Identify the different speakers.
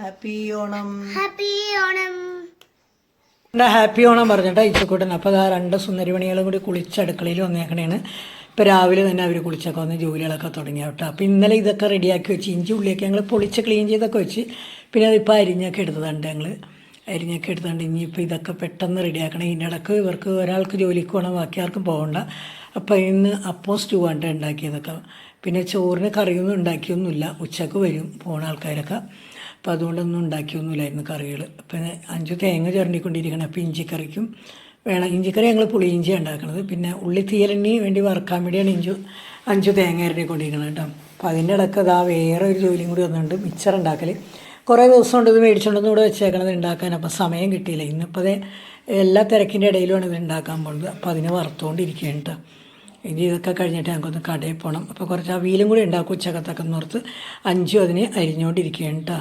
Speaker 1: Happy Onam
Speaker 2: happy Onam
Speaker 1: എന്നാ happy Onam പറഞ്ഞിട്ട് ഇച്ചക്കൂട്ടൻ അപ്പോൾ ആ രണ്ട് സുന്ദരിമണികളും കൂടി കുളിച്ച് അടുക്കളയിൽ വന്നേക്കണേണ്. ഇപ്പോൾ രാവിലെ തന്നെ അവർ കുളിച്ചൊക്കെ വന്ന് ജോലികളൊക്കെ തുടങ്ങിയ കേട്ടോ. അപ്പോൾ ഇന്നലെ ഇതൊക്കെ റെഡിയാക്കി വെച്ച് ഇഞ്ചി ഉള്ളിയൊക്കെ ഞങ്ങൾ പൊളിച്ച് ക്ലീൻ ചെയ്തൊക്കെ വെച്ച് പിന്നെ അതിപ്പോൾ അരിഞ്ഞൊക്കെ എടുത്തതുണ്ട് ഞങ്ങൾ അരിഞ്ഞൊക്കെ എടുത്തുകൊണ്ട് ഇനിയിപ്പോൾ ഇതൊക്കെ പെട്ടെന്ന് റെഡിയാക്കണം ഇതിന്റെ ഇടയ്ക്ക് ഇവർക്ക് ഒരാൾക്ക് ജോലിക്ക് പോകണം ബാക്കി ആർക്കും പോകണ്ട. അപ്പോൾ ഇന്ന് അപ്പോൾ സ്റ്റൂ ആണ് ഉണ്ടാക്കിയതൊക്കെ. പിന്നെ ചോറിന് കറിയൊന്നും ഉണ്ടാക്കിയൊന്നുമില്ല. ഉച്ചയ്ക്ക് വരും പോണ ആൾക്കാരൊക്കെ. അപ്പോൾ അതുകൊണ്ടൊന്നും ഉണ്ടാക്കിയൊന്നുമില്ലായിരുന്നു കറികൾ അപ്പം അഞ്ച് തേങ്ങ ചുരണ്ടിക്കൊണ്ടിരിക്കണം. അപ്പോൾ ഇഞ്ചിക്കറിക്കും വേണം. ഇഞ്ചിക്കറി ഞങ്ങൾ പുളിയിഞ്ചി ഉണ്ടാക്കുന്നത് പിന്നെ ഉള്ളി തീയലിന് വേണ്ടി വറുക്കാൻ വേണ്ടിയാണ് ഇഞ്ചു അഞ്ചു തേങ്ങ അരണ്ടിക്കൊണ്ടിരിക്കുന്നത് കേട്ടോ അപ്പോൾ അതിന്റെ ഇടയ്ക്ക് അതാ വേറെ ഒരു ജോലിയും കൂടി വന്നിട്ടുണ്ട്. മിക്സർ ഉണ്ടാക്കൽ കുറേ ദിവസം കൊണ്ട് ഇത് മേടിച്ചുകൊണ്ടൊന്നും കൂടെ വെച്ചേക്കണത് ഉണ്ടാക്കാൻ അപ്പോൾ സമയം കിട്ടിയില്ല. ഇന്നിപ്പോൾ അതേ എല്ലാ തിരക്കിന്റെ ഇടയിലുമാണ് ഇത് ഉണ്ടാക്കാൻ പോകുന്നത് അപ്പോൾ അതിന് വറുത്തുകൊണ്ടിരിക്കുകയാണ് കേട്ടോ ഇനി ഇതൊക്കെ കഴിഞ്ഞിട്ട് ഞങ്ങൾക്കൊന്ന് കടയിൽ പോകണം അപ്പോൾ കുറച്ച് അവിയലും കൂടി ഉണ്ടാക്കും ഉച്ചക്കത്തൊക്കെ. ഓർത്ത് അഞ്ചും അതിന് അരിഞ്ഞുകൊണ്ടിരിക്കുകയാണ് കേട്ടോ